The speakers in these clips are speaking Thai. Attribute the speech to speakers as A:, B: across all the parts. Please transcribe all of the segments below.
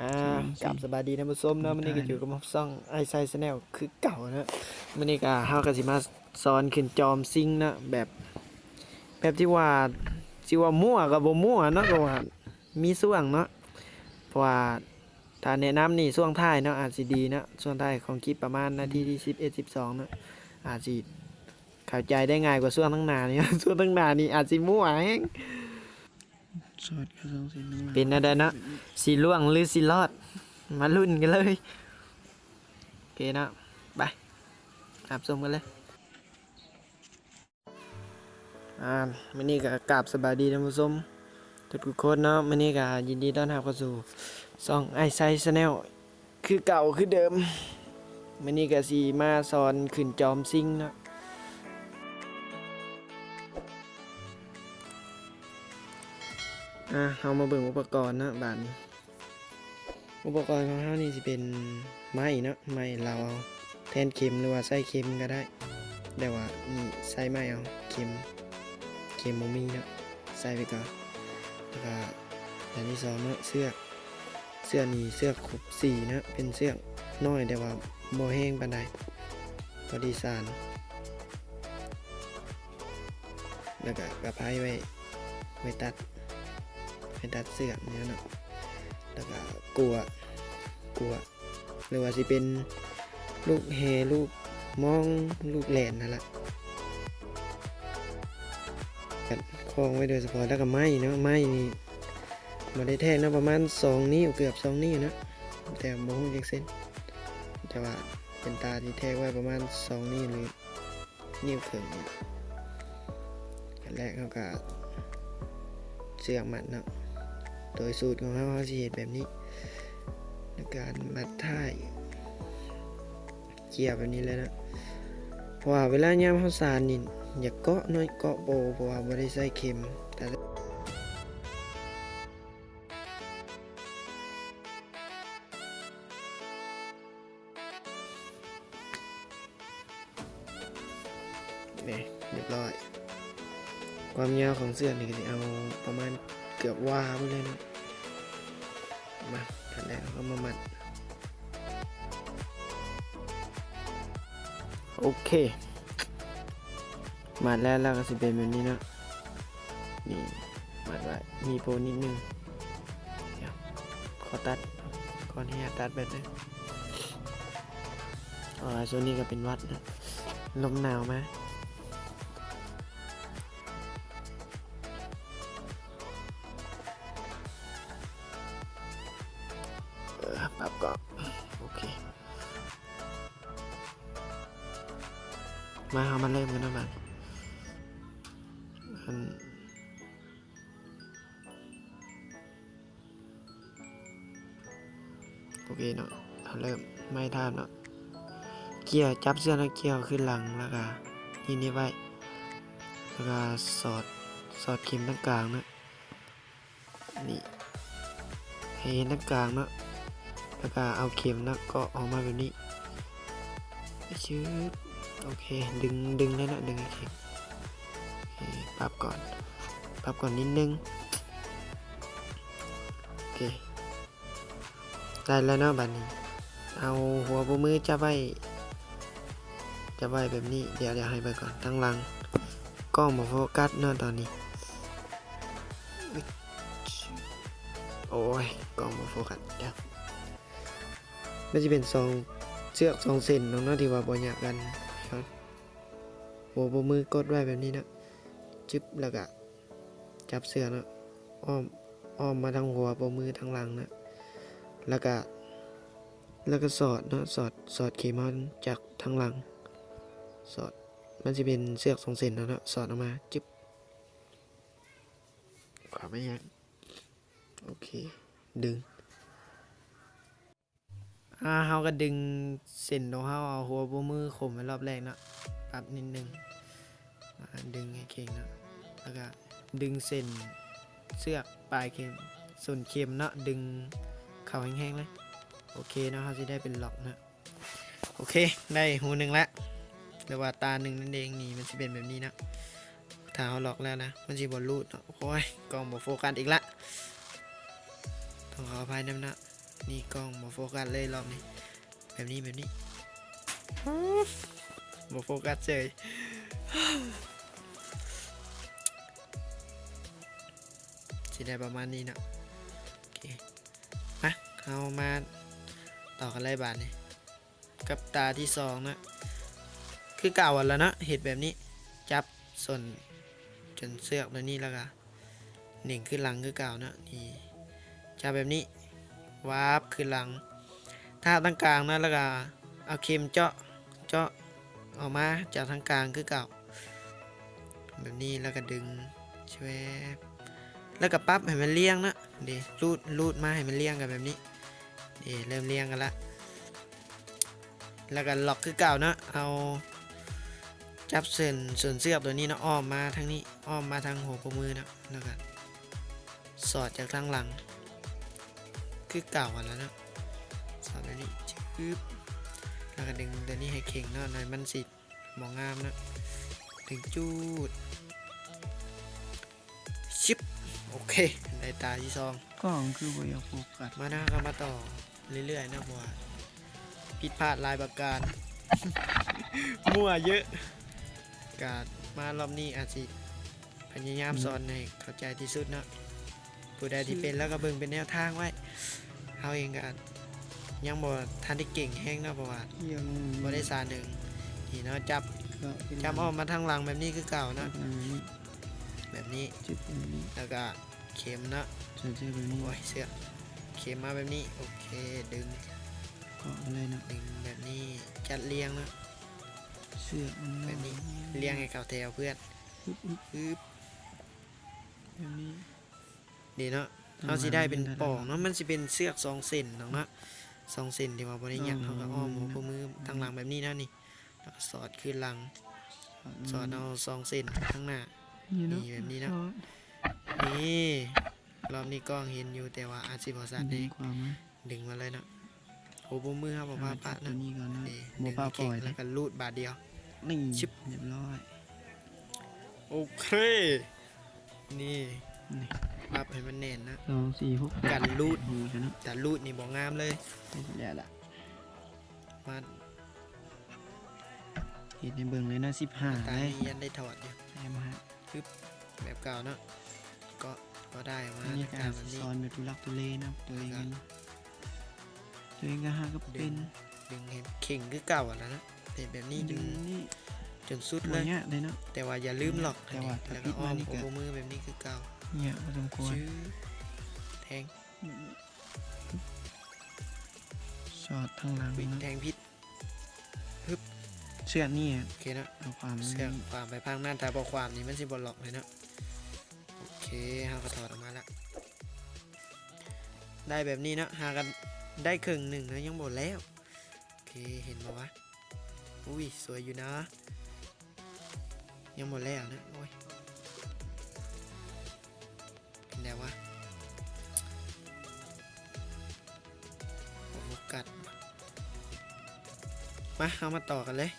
A: อ่ากลับสบายดีนะผู้ชมเนาะมื้อนี้ก็อยู่กับผมซ่องไอไซส์แนลคือเก่านะมื้อนี้ก็เฮาก็สิมาสอนขึ้นจอมซิงค์นะแบบแบบที่ว่าสิว่ามั่วก็บ่มั่วเนาะก็ว่ามีส่วงเนาะเพราะว่าถ้าแนะนำนี่ช่วงท้ายเนาะอาจสิดีเนาะช่วงท้ายของคลิปประมาณนาทีที่11 12เนาะอาจสิเข้าใจได้ง่ายกว่าช่วงตั้งหน้านี่ช่วงตั้งหน้านี่อาจสิมั่วแฮง
B: สอดกระสองเส้นข้างล่าง
A: เป็นอะไรเนาะ สีล่วงหรือสีรอด มาลุ้นกันเลยโอเคเนาะไปอาบชมกันเลยอ่ามื่อนี้ก็กราบสบายดีท่านผู้ชมทุกคนเนาะมื่อนี้ก็ยินดีต้อนรับเข้าสู่ซองไอไซส์แนลคือเก่าคือเดิมมื่อนี้ก็สีมาสอนขึ้นจอมซิงเนาะอะเรามาเบิ่งอุปกรณ์นะบาดนี้ อุปกรณ์ของเรานี่สิเป็นไม้เนาะไม้เราเอาแทนเข็มหรือว่าใส่เข็มก็ได้ แต่ว่านี่ใส่ไม้เอาเข็มเข็มบ่มีเนาะใส่ไปก่อนแล้วก็อันที่สองเนาะเสื้อเสื้อนี่เสื้อขบสีนะเป็นเสื้อน้อยแต่ว่าบ่แห้งปานใดพอดีสานแล้วก็กระพายไว้ไว้ตัดให้ตัดเสื้อเนี่ยเนาะ แล้วก็กลัวกลัวหรือว่าสิเป็นลูกแฮลูกมองลูกแหลนนั่นแหละกัดคลองไว้โดยเฉพาะแล้วก็ไม้นะไม้นี่มาได้แท่งนะประมาณ2นิ้วเกือบ2นิ้วนะแต่โมหูจักเส้นแต่ว่าเป็นตาที่แท่งไว้ประมาณ2นิ้วหรือนิ้วครึ่งเนี่ยอันแรกเขาก็เสือกมัดเนาะ ดยสูตรของเขาเขาสิเห็นแบบนี้ในการมัดท่ายเกี่ยวแบบนี้เลยนะเพราะว่าเวลายามเขาสารนี่อย่าเกาะน้อยเกาะโบเพราะว่าไม่ได้ใส่เข็มแต่นี่เรียบร้อย ความยาวของเสื้อนี่ก็จะเอาประมาณเกือบวาไปเลยนะ มาทันแรกเราก็มามัด โอเค มัดแล้วแล้วก็สิเป็นแบบนี้นะ นี่ มัดไว้ มีโปรนิดนึง เดี๋ยวขอตัดก่อนที่จะตัดแบบนี้อ๋อส่วนนี้ก็เป็นวัดนะ ลมหนาวไหม มาเอามาเริ่มกันนะบัดอันโอเคเนาะเาเริ่มไม่ท่าเนาะเกี่ยวจับเสื้อแล้วเกี่ยวขึ้นหลังแล้วก็นี่นี่ไว้แล้วก็สอดสอดเข็มตรงกลางนะนี่ให้เห็นตรงกลางเนาะแล้วก็เอาเข็มนะก็ออกมาแบบนี้ชืบ โอเค ดึงดึงแล้วนะดึงเข็มโอเคปรับก่อน ปรับก่อนนิดนึง โอเค ได้แล้วเนาะบัดนี้ เอาหัวปูมือจะไว้จะไว้แบบนี้ เดี๋ยวเดี๋ยวให้ไปก่อนตั้งหลัง กล้องมาโฟกัสเนาะตอนนี้ โอ้ย กล้องมาโฟกัสเดี๋ยวมันจะเป็นสองเชือกสองเส้นเน้องเนาะที่ว่าบ่อยากกัน ครับโอ้โบมือกดไว้แบบนี้นะจึ๊บแล้วก็จับเสือนะอ้อมอ้อมมาทางหัวโบมือทางหลังนะแล้วก็แล้วก็สอดนะสอดสอดเข็มเอาจากทางหลัง สอดมันจะเป็นเสือกสองเส้นนะนะสอดออกมาจึ๊บขวาไม่ยังโอเค ดึง อ่าเฮาก็ดึงเส้นของเฮาเอาหัวบ่มือข่มไว้รอบแรกเนาะปรับนิดนึงดึงให้เก่งเนาะแล้วก็ดึงเส้นเสือกปลายเข็มส่วนเข็มเนาะดึงเข่าแห้งๆเลยโอเคเนาะเฮาสิได้เป็นล็อกนะโอเคได้หูหนึ่งแล้วหรือว่าตาหนึ่งนั่นเองนี่มันสิเป็นแบบนี้นะถ้าเฮาล็อกแล้วนะมันสิบ่รูดโอ้ยกล้องบ่โฟกัสอีกละต้องขออภัยนำนะ นี่กล้องบ่โฟกัสเลยรอบนี้ แบบนี้แบบนี้บ่โฟกัสเฉยสิได้ประมาณนี้นะโอเคมาเอามาต่อกันเลยบาทนี่กับตาที่สองนะ คือเก่าอันแล้วนะเห็ดแบบนี้ จับส่วนจนเสือกแล้วนี่แล้วก็หนึ่งขึ้นหลังคือเก่านะนี่จับแบบนี้ วาบขึ้นหลังถ้าตั้งกลางนะแล้วก็เอาเข็มเจาะเจาะออกมาจากทางกลางคือเก่า แบบนี้แล้วก็ดึงชวบแล้วก็ปั๊บให้มันเลี้ยงนะเดี๋ยวรูดรูดมาให้มันเลี้ยงกันแบบนี้เดี๋ยวเริ่มเลี้ยงกันละแล้วก็ล็อกคือเก่านะเอาจับเส้นส่วนเสื้อตัวนี้นะอ้อมมาทางนี้อ้อมมาทางหัวปมือนะแล้วก็สอดจากทางหลัง คือเก่าอันแล้วเนาะสอดแบบนี้ชืบแล้วก็ดึงตัวนี้ให้เข่งเนาะหน่อยมันสิมองงามเนาะดึงจูดชิปโอเคได้ตาที่สอง
B: กล้องคือบ่อยากโฟกัส
A: มานะก็มาต่อเรื่อยๆนะบัวาผิดพลาดหลายประการ มั่วเยอะ กาดมารอบนี้อาจสิพยายามสอนให้เข้าใจที่สุดเนาะผู้ใดที่เป็นแล้วก็เบิ่งเป็นแนวทางไว้ เขาเองก็อาจยังบ่ทันได้เก่งแห้งเนาะเพราะว่า
B: ยัง
A: บ่ได้สาหนึ่งนี่เนาะจับ
B: ก็เป็น
A: จับอ้อมมาทางหลังแบบนี้คือเก่า
B: นะ
A: เนาะ
B: นี้
A: แบบนี้
B: จุดแบบนี้
A: แล้วก็เข็มเนาะ
B: ใส่เสื้อแบบนี้
A: โอ้ยเสือกเข็มมาแบบนี้โอเคดึง
B: ก็อะไรนะ
A: ดึงแบบนี้จัดเรียงเนาะ
B: เสื้อมัน
A: แบบนี้เรียงให้เข้าแถวเพื่อน
B: ปึ๊บปึ๊บ
A: ปึ๊บ
B: แบบนี้
A: ดีเนาะ เขาสิได้เป็นปอกเนาะมันสิเป็นเสือกสองเส้นเนาะเนาะสองเส้นที่ว่าบริยักเขาก็อ้อมหัวมือทางหลังแบบนี้นะนี่แล้วก็สอดขึ้นหลัง สอดเอาสองเส้นข้างหน้า
B: นี่เนาะ
A: นี่แบบนี้นะ
B: ซอส
A: นี่รอบนี้กล้องเห็นอยู่แต่ว่าอาจสิบสัตว์
B: ดี
A: นี่
B: กว่าไหม
A: ดึงมาเลยเนาะโอ้มือครับบ่พาปะ
B: ตั
A: นะ
B: วนี้ก่อนนะ
A: นี่
B: บ่
A: ดึง
B: ปลา
A: ให้
B: ปล่
A: เก่ง
B: อยเล
A: แล้
B: ยว
A: ก็ลูดบาทเดียว
B: นี่
A: ชิบ
B: เรียบร้อย
A: โอเค นี่
B: นี่
A: ปรับให้มันแน่นนะ
B: สองสี่หก
A: กันรูด
B: หูชนะ
A: แต่รูดนี่บ่งามเลย
B: แล้วล่ะ
A: มา
B: เห็นในเบิ่งเลยนะสิบห้า
A: ตา
B: เลย
A: นี้ยันได้ถอดอยู่
B: แอมฮะ
A: แบบเก่าเนาะก็ก็ได้มา
B: อันนี้
A: ใน
B: ก็
A: กา
B: อารจ
A: แบบ
B: จะ
A: นี้
B: สอนแบบทุลักทุเลนะตัวเองกันตัวเองก็หาก็เป็น
A: ดึงเห็นเข่งคือเก่าอะนะเห็นแบบนี้
B: ดึ
A: ดึ
B: ง
A: ง
B: นี่
A: จนสุด
B: ตั
A: เล
B: วยเนี้ยเลยเนาะ
A: แต่ว่าอย่าลืมหรอก
B: แต่ว่า
A: อันนี้
B: ถ้า
A: แล้วก็อ้อม
B: ปิดมานี่ก็
A: โอมือแบบนี้คือเก่า
B: เนี่ยพอสมควร
A: ชื่อแทง
B: สอดทางหลัง
A: ปิด
B: เนาะ
A: แทงพิษ
B: เสื้อนี่
A: โอเคนะ
B: เอาความ
A: เสือกความไปพังหน้าตาบอกความนี่มันสิบอลล็อกเลยเนาะโอเคฮาก็ถอดออกมาแล้วได้แบบนี้เนาะหากันได้ครึ่งหนึ่งแล้วยังหมดแล้วโอเคเห็นไหมวะอุ้ยสวยอยู่นะ ยังหมดแล้วนะโอ้ย เป็นไงวะโอ้โหกัดมาเอามาต่อกันเลย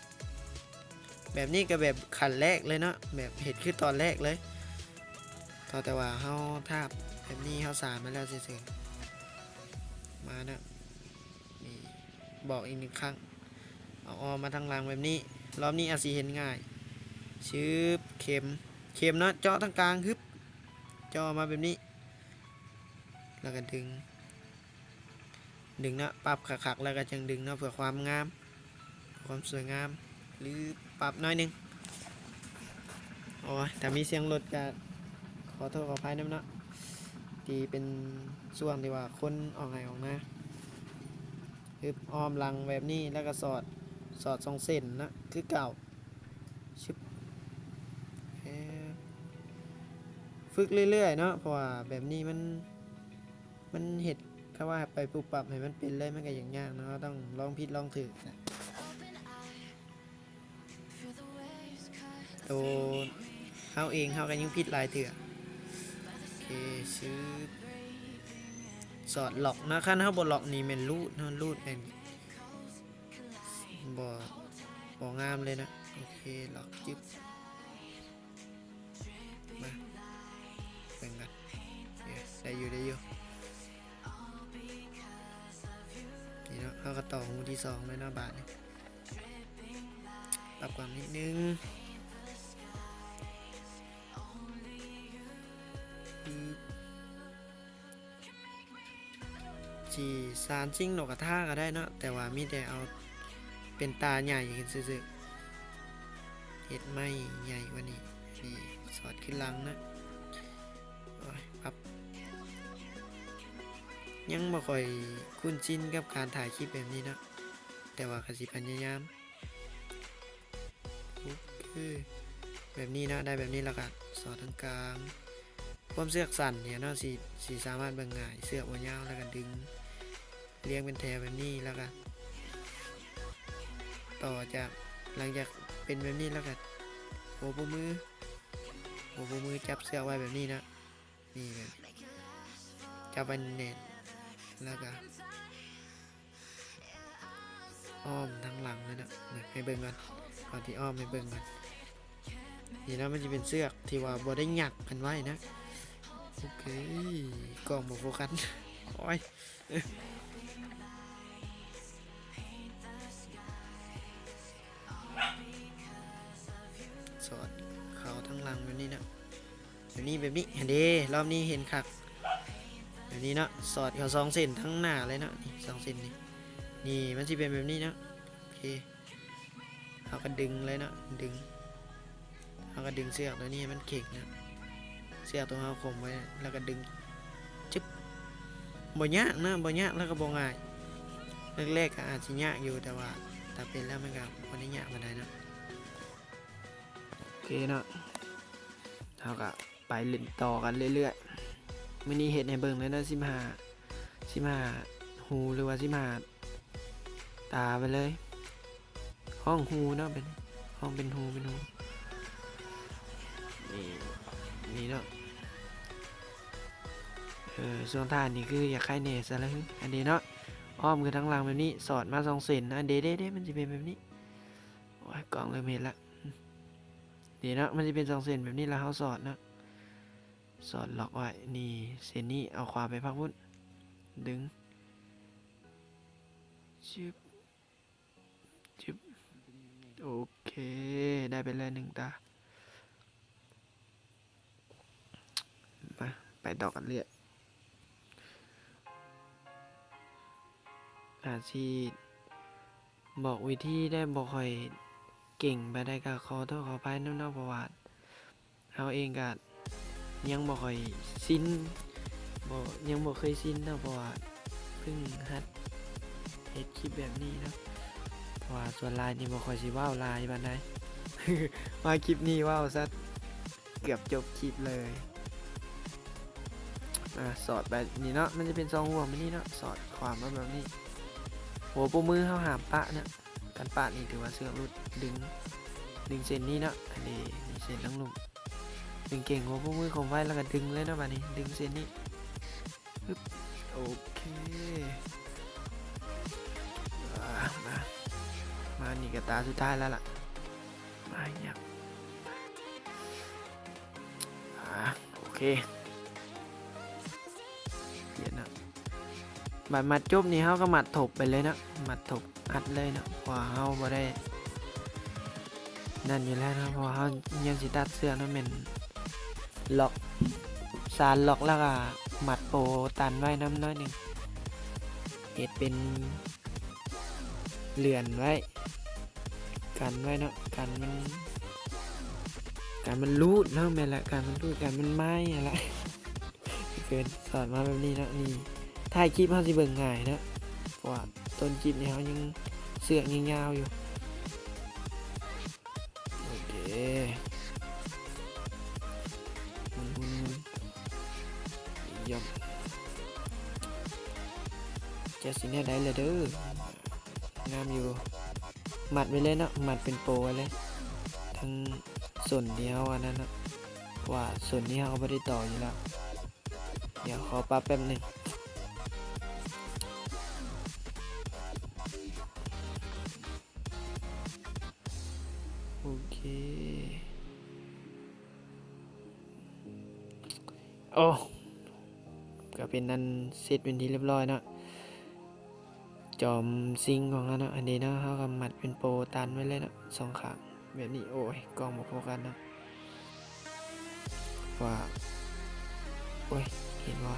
A: แบบนี้ก็แบบขันแรกเลยเนาะแบบเห็ดคือตอนแรกเลยก็แต่ว่าเฮาทาบแบบนี้เฮาสารมาแล้วเฉยๆมานะนี่บอกอีกหนึ่งครั้งเอาออมาทางหลังแบบนี้ รอบนี้อาจสีเห็นง่ายชืบเข็ม เข็มเนาะเจาะทางกลางฮึบ จาะมาแบบนี้ แล้วก็ดึง ดึงนะปรับขักๆแล้วก็จังดึงเนาะเพื่อความงาม ความสวยงาม หรือปรับน้อยนึงโอ้ยแต่มีเสียงรถก็ขอโทษขออภัยน้ำเนาะที่เป็นช่วงที่ว่าคนออกไงออกมาคืออ้อมลังแบบนี้แล้วก็สอดสอดสองเส้นนะคือเก่าชึบ ฝึกเรื่อยๆเนาะเพราะว่าแบบนี้มันมันเห็ดคำว่าไปปรับปรับให้มันเป็นเลยมันก็อย่างยากเนาะต้องลองผิดลองถือตัวเฮาเองเฮากันยังผิดลายเถื่อโอเคซื้อสอดหลอกนะขั้นเฮาบ่หลอกนี่แม่นรูดเนาะรูดเป็นบ่บ่งามเลยนะโอเคหลอกจึ๊บ ได้อยู่ได้อยู่นี่เราะเขาก็ต่อหูที่สองเลยเนาะบาทนี่ปรับความนิดนึงจีสารซิ่งนกกระท่าก็ได้เนาะแต่ว่ามีแต่เอาเป็นตาใหญ่ขึ้นซื่อๆเห็ดไม่ใหญ่กว่านี้นี่สอดขึ้นหลังนะ ยังบ่ค่อยคุ้นชินกับการถ่ายคลิปแบบนี้นะแต่ว่าก็สิพยายามโอเคแบบนี้นะได้แบบนี้แล้วก็สอดตรงกลางความเสือกสั่นเนี่ยเนาะสิสิสามารถเบิ่งง่ายเสือกบ่ยาวแล้วก็ดึงเรียงเป็นแถวแบบนี้แล้วก็ต่อจากหลังจากเป็นแบบนี้แล้วก็โอบมือโอบมือจับเสือกไว้แบบนี้นะนี่แบบจับไว้แน่น แล้วก็อ้อมทั้งหลังเลยนะนให้เบิ่งก่อนก่อนที่อ้อมให้เบิ่งก่อนนี่นะมันจะเป็นเสื้อที่ว่าบ่ได้หยักกันไว้นะโอเคกล้องบ่โฟกัสโอ้ยสอดเขาทั้งหลังแบบนี้นะแบบนี้แบบนี้เห็นเด้รอบนี้เห็นคัก แบบนี้เนาะสอดเขาสองเส้นทั้งหน้าเลยเนาะนี่สองเส้นนี่นี่มันจะเป็นแบบนี้เนาะโอเคเขาก็ดึงเลยเนาะดึงเขาก็ดึงเสือกตัวนี้มันเข่งนะเสือกตัวเขาข่มไว้แล้วก็ดึงจึ๊บบ่ยากนะบ่ยากแล้วก็บ่ง่ายแรกๆก็อาจจะยากอยู่แต่ว่าถ้าเป็นแล้วมันก็บ่ได้ยากปานใดเนะโอเคเนาะเขาก็ไปเล่นต่อกันเรื่อยๆ มินิเห็ดในเบิ่งเลยนะสิบห้าสิบห้าหูหรือว่าสิบห้าตาไปเลย ห้องหูเนาะเป็นห้องเป็นหูเป็นหูนี่นี่เนาะเออส่วนท่านนี่คืออยากให้เนสอะไรอันนี้เนาะอ้อมคือทั้งหลังแบบนี้สอดมาสองเซนนะเด้เด้เด้มันจะเป็นแบบนี้โอ้ยกล่องเริ่มเห็นละเดี๋ยวเนาะมันจะเป็นสองเซนแบบนี้แล้วเขาสอดเนาะ สอดล็อกไว้ นี่เส้นนี้เอาขวาไปพักพุ่นดึงจึบจึบโอเค ได้ไปเลยหนึ่งตา มา ไปต่อกันเรื่อยอาชีบอกวิธีได้บอกคอยเก่งไปได้ก็ขอโทษขออภัยน้ำเนอกประวัติ เอาเองก็ ยังบ่ค่อยชินบ่ยังบ่เคยชินนะเพราะว่าเพิ่งหัดเฮ็ดคลิปแบบนี้นะเพราะว่าส่วนลายนี่บ่ค่อยสิว้าหลายปานใดว่าคลิปนี้ว้าวซะเกือบจบคลิปเลยอะสอดไปนี่เนาะมันจะเป็นซองห่วงแบบนี้เนาะสอดความมาแบบนี้หัวปูมือเฮาหามปะเนี่ยกันปะนี่ถือว่าเสื้อรุดดึงดึงเส้นนี้เนาะอันนี้เส้นลังลุมดึง เก่งหัวพวกมือของไว้แล้วก็ดึงเลยนะบัดนี้ ดึงเส้นนี้ปึ๊บโอเคอ่ามามานี่กับตาสุดท้ายแล้วล่ะ มาอยากอ่าโอเคเดี๋ยวนะบัดมัดจบนี่เขาก็มัดถบไปเลยนะมัดถบอัดเลยนะพราะว่าเขาบ่ได้นั่นอยู่แล้วนะเพราะว่าเขายังสิตัดเสื้อนั่นเป็น ล็อกสารล็อกแล้วก็หมัดโปตันไว้น้ำน้อยหนึ่งเห็ดเป็นเหลื่อนไว้ กันไว้เนาะกันมันกันมันรูดเนาะแม่ละกันมันรูดกันมันไหม้อะไรเกินสอนมาแบบนี้เนาะนี่ถ่ายคลิปเขาสิเบิ่งง่ายเนาะเพราะว่าต้นคลิปนี่เขายังเสือกยังยาวอยู่ เนี่ยได้เลยเด้องามอยู่ หมัดไว้เลยเนาะหมัดเป็นโปรไว้เลย ทั้งส่วนเดียวอันนั้นนะว่าส่วนนี้เขาไม่ได้ต่ออยู่แล้ว เดี๋ยวขอปรับแป๊บหนึ่งโอเค โอ้ก็เป็นนั้นเสร็จเป็นที่เรียบร้อยเนาะ จอมซิงของเราเนาะอันนี้เนาะเขาก็มัดเป็นโปรตันไว้เลยเนาะสองข้างแบบนี้โอ้ยกล้องบ่โฟกัสเนาะว่าโอ้ยเห็นว่า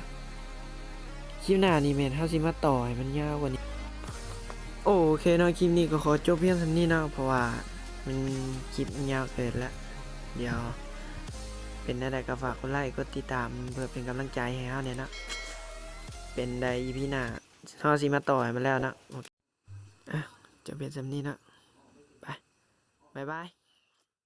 A: คลิปหน้านี่แมนเฮาสิมาต่อให้มันยาวกว่านี้ โอเคเนาะคลิปนี้ก็ขอจบเพียงเท่านี้เนาะเพราะว่ามันคลิปมันยาวเกินแล้วเดี๋ยวเป็นอะไรก็ฝากกดไลค์กดติดตามเพื่อเป็นกำลังใจให้เฮาเนี่ยนะเป็นใดอีพีหน้า เฮาสีมาต่อยมาแล้วนะโอเคอะจะเป็นแบบนี้นะ ไปบ๊ายบาย